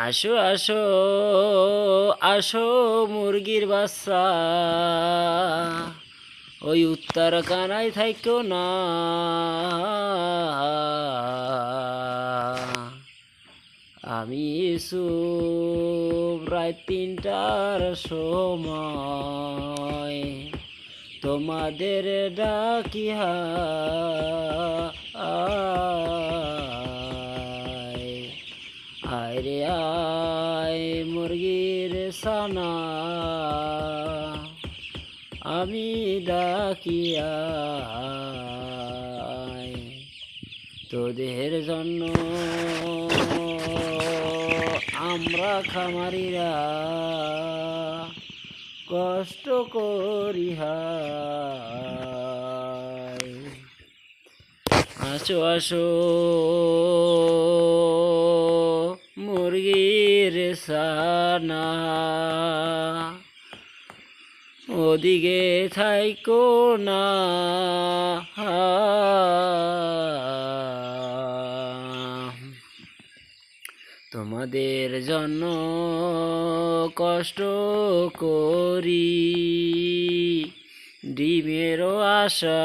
আসো আসো আসো মুরগির বাচ্চা। ওই উত্তর কানায় থাইকো না। আমি প্রায় তিনটার সময় তোমাদের ডাকিহা আয় রে আয় মুরগির সানা। আমি ডাকিয়া তোদের জন্য। আমরা খামারিরা কষ্ট করি হায়। আসো আসো। মুরগির সানা। ওদিকে থাইকো না। তোমাদের জন্য কষ্ট করি। ডিমেরও আশায়